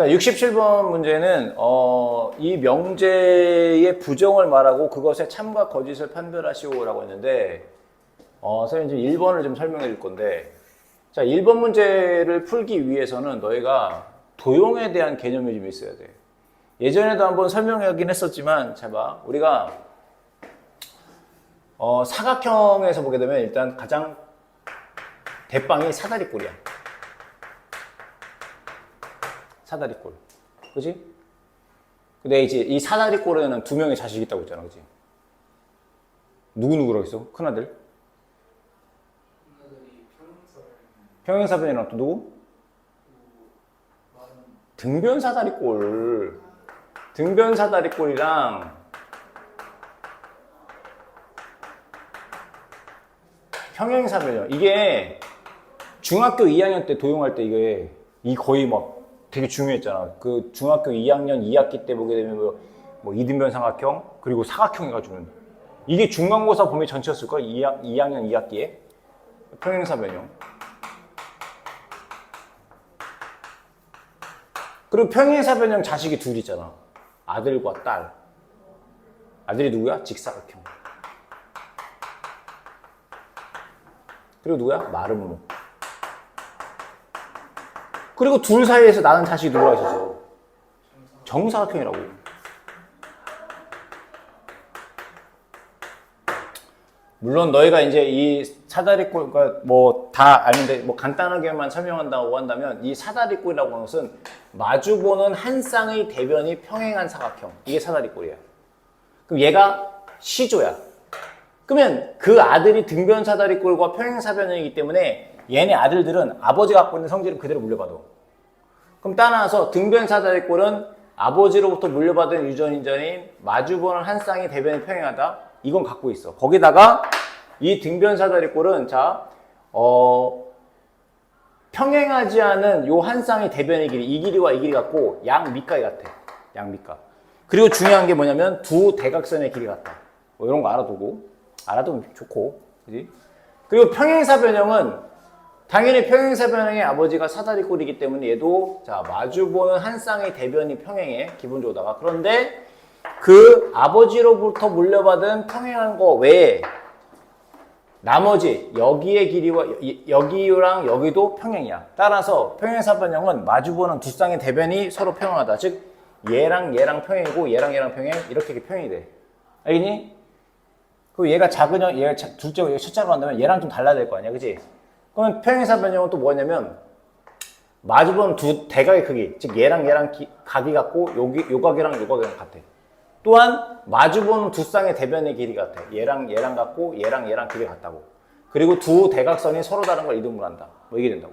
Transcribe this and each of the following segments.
자, 67번 문제는 어, 이 명제의 부정을 말하고 그것의 참과 거짓을 판별하시오라고 했는데 어, 선생님 지금 1번을 좀 설명해 줄 건데 자, 1번 문제를 풀기 위해서는 너희가 도용에 대한 개념이 좀 있어야 돼. 예전에도 한번 설명하긴 했었지만 자 봐. 우리가 어, 사각형에서 보게 되면 일단 가장 대빵이 사다리꼴이야. 사다리꼴. 그지? 근데 이제 이 사다리꼴에는 두 명의 자식이 있다고 했잖아. 그지? 누구누구라고 했어? 큰아들? 평행사변이랑 또 누구? 등변사다리꼴. 등변사다리꼴이랑 평행사변이요. 이게 중학교 2학년 때 도용할 때 이게 이 거의 막 되게 중요했잖아. 그 중학교 2학년 2학기 때 보게 되면 뭐, 뭐 이등변 삼각형 그리고 사각형 해가지고는 이게 중간고사 범위 전체였을 걸 2학, 2학년 2학기에 평행사 변형. 그리고 평행사 변형 자식이 둘 있잖아. 아들과 딸. 아들이 누구야? 직사각형. 그리고 누구야? 마름모. 그리고 둘 사이에서 나는 자식이 누구라 있었어? 정사각형이라고. 물론 너희가 이제 이 사다리꼴, 그러니까 뭐다 아는데 뭐 간단하게만 설명한다고 한다면 이 사다리꼴이라고 하는 것은 마주보는 한 쌍의 대변이 평행한 사각형. 이게 사다리꼴이야. 그럼 얘가 시조야. 그러면 그 아들이 등변 사다리꼴과 평행 사변형이기 때문에 얘네 아들들은 아버지가 갖고 있는 성질을 그대로 물려받아. 그럼 따라서 등변 사다리꼴은 아버지로부터 물려받은 유전인자인 마주보는 한 쌍의 대변이 평행하다. 이건 갖고 있어. 거기다가 이 등변 사다리꼴은 자, 어, 평행하지 않은 요 한 쌍의 대변의 길이 이 길이와 이 길이 같고 양 밑가이 같아. 양 밑가. 그리고 중요한 게 뭐냐면 두 대각선의 길이 같다. 뭐 이런 거 알아두고 알아두면 좋고, 그지? 그리고 평행사 변형은 당연히 평행사변형의 아버지가 사다리꼴이기 때문에 얘도 자 마주보는 한 쌍의 대변이 평행해 기본적으로다가 그런데 그 아버지로부터 물려받은 평행한 거 외에 나머지 여기의 길이와 여- 여기랑 여기도 평행이야. 따라서 평행사변형은 마주보는 두 쌍의 대변이 서로 평행하다. 즉 얘랑 얘랑 평행이고 얘랑 얘랑 평행 이렇게 평행이 돼. 알겠니? 그 얘가 작은 형, 얘가 자- 둘째, 얘가 첫째로 간다면 얘랑 좀 달라야 될 거 아니야, 그지? 그러면 평행사 변형은 또 뭐냐면 마주보는 두 대각의 크기, 즉 얘랑 얘랑 기- 각이 같고 여기 요 각이랑 요 각이랑 같아. 또한 마주보는 두 쌍의 대변의 길이 같아. 얘랑 얘랑 같고 얘랑 얘랑 길이 같다고. 그리고 두 대각선이 서로 다른 걸 이등분한다. 뭐 이게 된다고.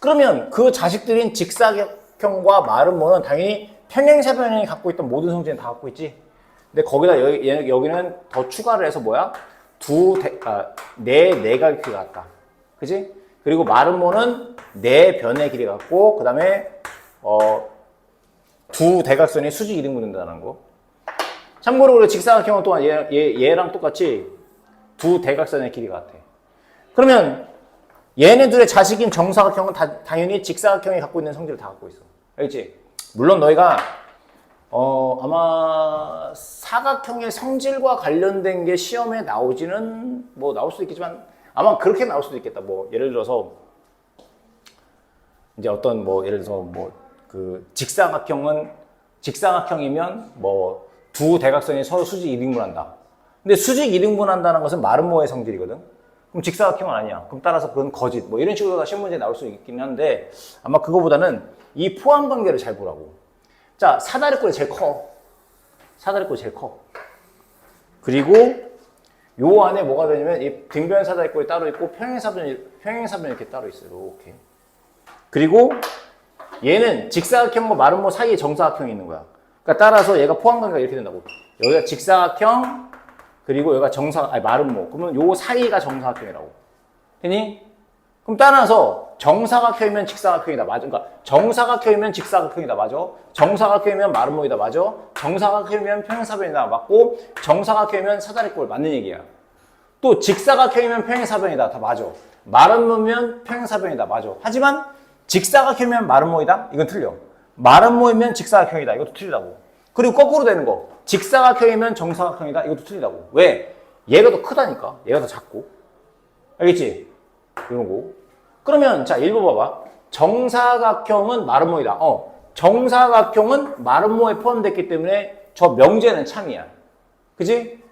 그러면 그 자식들인 직사각형과 마름모는 당연히 평행사 변형이 갖고 있던 모든 성질은 다 갖고 있지. 근데 거기다 여기, 얘- 여기는 더 추가를 해서 뭐야? 두 대, 아, 네 길이 같다. 그지? 그리고 마름모는 네 변의 길이 같고, 그 다음에, 어, 두 대각선이 수직 이등 분 된다는 거. 참고로 우리 직사각형은 또한 얘, 얘, 얘랑 똑같이 두 대각선의 길이 같아. 그러면 얘네들의 자식인 정사각형은 다, 당연히 직사각형이 갖고 있는 성질을 다 갖고 있어. 알겠지? 물론 너희가 어, 아마 사각형의 성질과 관련된 게 시험에 나오지는 뭐 나올 수도 있겠지만 아마 그렇게 나올 수도 있겠다. 뭐 예를 들어서 이제 어떤 뭐 예를 들어서 뭐 그 직사각형은 직사각형이면 뭐 두 대각선이 서로 수직 이등분한다. 근데 수직 이등분한다는 것은 마름모의 성질이거든. 그럼 직사각형은 아니야. 그럼 따라서 그건 거짓. 뭐 이런 식으로 시험 문제 나올 수 있긴 한데 아마 그거보다는 이 포함 관계를 잘 보라고. 자, 사다리꼴이 제일 커. 사다리꼴이 제일 커. 그리고 요 안에 뭐가 되냐면 이 등변 사다리꼴이 따로 있고 평행사변 평행사변 이렇게 따로 있어요. 이렇게. 그리고 얘는 직사각형과 마름모 사이에 정사각형이 있는 거야. 그러니까 따라서 얘가 포함 관계가 이렇게 된다고. 여기가 직사각형 그리고 여기가 정사 아니 마름모. 그러면 요 사이가 정사각형이라고. 되니? 그럼 따라서 정사각형이면 직사각형이다 맞아. 그러니까 정사각형이면 직사각형이다 맞아. 정사각형이면 마름모이다 맞아. 정사각형이면 평행사변이다 맞고 정사각형이면 사다리꼴 맞는 얘기야. 또 직사각형이면 평행사변이다 다 맞아. 마름모면 평행사변이다 맞아. 하지만 직사각형이면 마름모이다 이건 틀려. 마른 모이면 직사각형이다. 이것도 틀리다고. 그리고 거꾸로 되는 거. 직사각형이면 정사각형이다. 이것도 틀리다고. 왜? 얘가 더 크다니까. 얘가 더 작고. 알겠지? 이런 거. 그러면 자 1번 봐봐. 정사각형은 마른 모이다. 어. 정사각형은 마른 모에 포함됐기 때문에 저 명제는 참이야. 그지?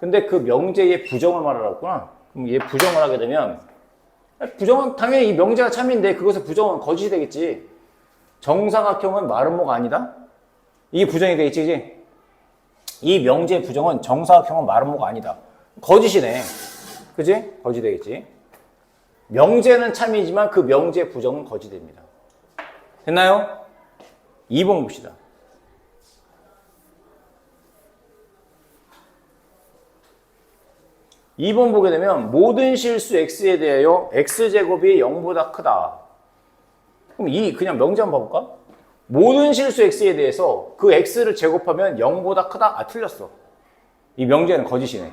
근데 그 명제의 부정을 말하라고 했구나. 그럼 얘 부정을 하게 되면 부정은 당연히 이 명제가 참인데 그것의 부정은 거짓이 되겠지. 정사각형은 마름모가 아니다? 이게 부정이 되겠지, 그지? 이 명제의 부정은 정사각형은 마름모가 아니다. 거짓이네. 그지? 거짓이 되겠지. 명제는 참이지만 그 명제의 부정은 거짓됩니다. 됐나요? 2번 봅시다. 2번 보게 되면 모든 실수 x에 대하여 x제곱이 0보다 크다. 그럼 이 그냥 명제 한번 봐볼까? 모든 실수 x에 대해서 그 x를 제곱하면 0보다 크다? 아 틀렸어. 이 명제는 거짓이네.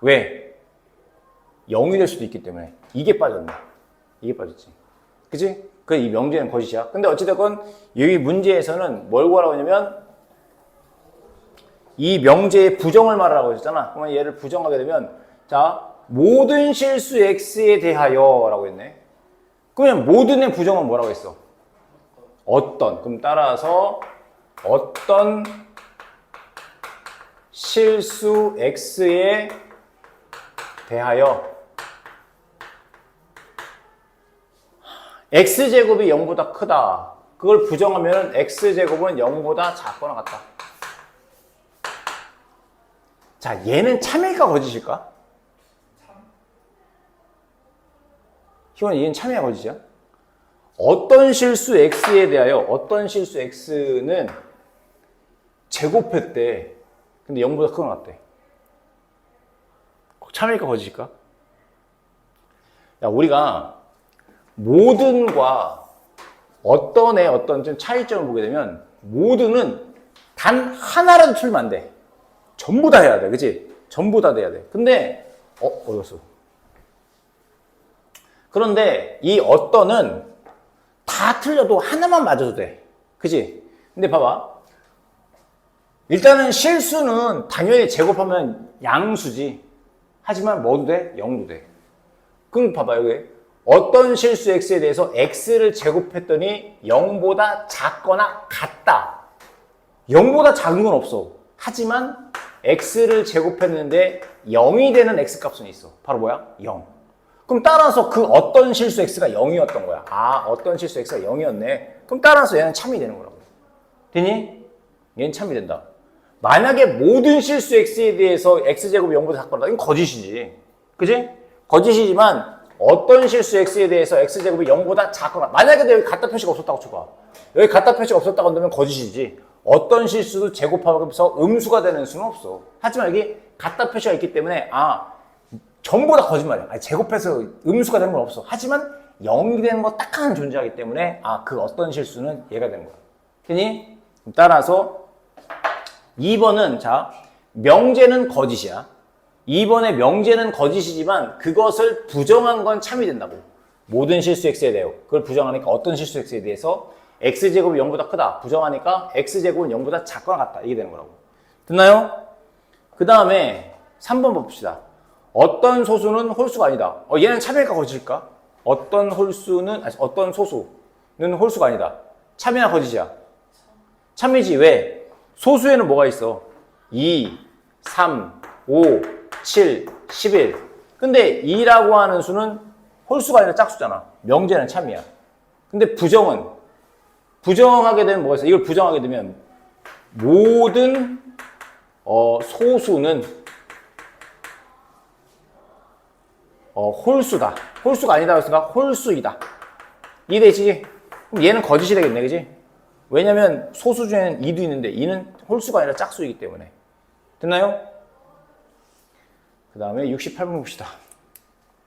왜? 0이 될 수도 있기 때문에 이게 빠졌네. 이게 빠졌지. 그치? 그이 명제는 거짓이야. 근데 어찌됐건 여기 문제에서는 뭘 구하라고 하냐면 이 명제의 부정을 말하라고 했잖아. 그러면 얘를 부정하게 되면 자 모든 실수 x에 대하여 라고 했네. 그러면 모든의 부정은 뭐라고 했어? 어떤. 그럼 따라서 어떤 실수 x에 대하여 x제곱이 0보다 크다. 그걸 부정하면 x제곱은 0보다 작거나 같다. 자, 얘는 참일까 거짓일까? 희원 얘는 참이야 거짓이야? 어떤 실수 x에 대하여 어떤 실수 x는 제곱했대. 근데 0보다 크거나 같대. 참일까 거짓일까? 야, 우리가 모든과 어떤 좀 차이점을 보게 되면 모든은 단 하나라도 틀면 안 돼. 전부 다 해야 돼. 그치? 전부 다 돼야 돼. 근데, 어, 어디갔어? 그런데 이 어떤은 다 틀려도 하나만 맞아도 돼. 그치? 근데 봐봐. 일단은 실수는 당연히 제곱하면 양수지. 하지만 뭐도 돼? 0도 돼. 그럼 봐봐, 여기. 어떤 실수 x에 대해서 x를 제곱했더니 0보다 작거나 같다. 0보다 작은 건 없어. 하지만 x를 제곱했는데 0이 되는 x 값은 있어. 바로 뭐야? 0. 그럼 따라서 그 어떤 실수 x가 0이었던 거야. 아, 어떤 실수 x가 0이었네. 그럼 따라서 얘는 참이 되는 거라고. 되니? 얘는 참이 된다. 만약에 모든 실수 x에 대해서 x제곱이 0보다 작거나 이건 거짓이지. 그지? 거짓이지만 어떤 실수 x에 대해서 x제곱이 0보다 작거나 만약에 여기 갖다 표시가 없었다고 쳐봐. 여기 갖다 표시가 없었다고 한다면 거짓이지. 어떤 실수도 제곱하면서 음수가 되는 수는 없어. 하지만 여기 갖다 표시가 있기 때문에 아 전부 다 거짓말이야. 아니, 제곱해서 음수가 되는 건 없어. 하지만 0이 되는 거 딱 하나 존재하기 때문에 아 그 어떤 실수는 얘가 되는 거야. 되니? 따라서 2번은 자 명제는 거짓이야. 2번의 명제는 거짓이지만 그것을 부정한 건 참이 된다고. 모든 실수 x에 대해 그걸 부정하니까 어떤 실수 x에 대해서 x제곱이 0보다 크다. 부정하니까 x제곱은 0보다 작거나 같다. 이게 되는 거라고. 됐나요? 그 다음에 3번 봅시다. 어떤 소수는 홀수가 아니다. 어, 얘는 참일까 거짓일까? 어떤 홀수는, 아니, 어떤 소수는 홀수가 아니다. 참이나 거짓이야? 참이지. 왜? 소수에는 뭐가 있어? 2, 3, 5, 7, 11. 근데 2라고 하는 수는 홀수가 아니라 짝수잖아. 명제는 참이야. 근데 부정은 부정하게 되면 뭐가 있어? 이걸 부정하게 되면 모든 어, 소수는 어, 홀수다. 홀수가 아니다 했으니까 홀수이다. 이해되지? 그럼 얘는 거짓이 되겠네, 그지? 왜냐면 소수 중에는 2도 있는데 2는 홀수가 아니라 짝수이기 때문에. 됐나요? 그 다음에 68번 봅시다.